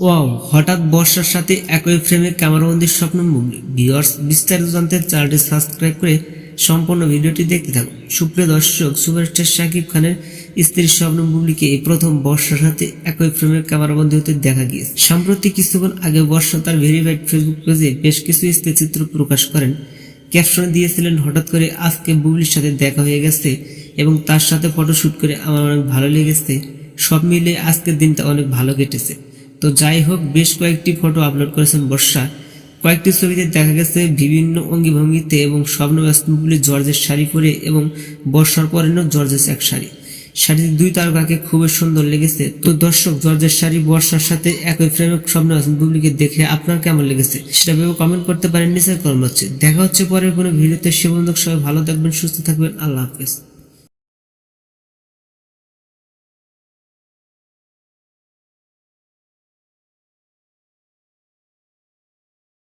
Wow, হঠাৎ বর্ষার সাথে একই ফ্রেমে ক্যামেরাবন্দির স্বপ্ন মুগলি ভিউয়ার্স বিস্তারিত জানতে চ্যানেলটি সাবস্ক্রাইব করে সম্পূর্ণ ভিডিওটি দেখতে থাকুন। সুপ্রিয় দর্শক সুপারস্টার শাকিব খানের স্ত্রী স্বপ্ন বুবলিকে এই প্রথম বর্ষার সাথে একই ফ্রেমে ক্যামেরাবন্দি হতে দেখা গিয়েছে। সম্প্রতি কিছুক্ষণ আগে বর্ষা তার ভেরিফাইড ফেসবুক পেজে বেশ কিছু স্ত্রী চিত্র প্রকাশ করেন। ক্যাপশনে দিয়েছিলেন, হঠাৎ করে আজকে বুবলির সাথে দেখা হয়ে গেছে এবং তার সাথে ফটোশুট করে আমার অনেক ভালো লেগেছে। সব মিলে আজকের দিনটা অনেক ভালো কেটেছে। তো যাই হোক, বেশ কয়েকটি ফটো আপলোড করেছেন বর্ষা। কয়েকটি ছবিতে দেখা গেছে বিভিন্ন অঙ্গি ভঙ্গিতে এবং স্বপ্ন জর্জের শাড়ি পরে এবং বর্ষার পরেনও জর্জেস এক শাড়ি। শাড়ির দুই তারকাকে খুবই সুন্দর লেগেছে। তো দর্শক, জর্জের শাড়ি বর্ষার সাথে একই ফ্রেমে স্বপ্ন বুবলিকে দেখে আপনার কেমন লেগেছে? সেটা ভেবে কমেন্ট করতে পারেন নিচে কমেন্ট হচ্ছে দেখা হচ্ছে পরের কোনো ভিডিওতে। সে বন্ধুক সবাই ভালো থাকবেন, সুস্থ থাকবেন। আল্লাহ হাফেজ।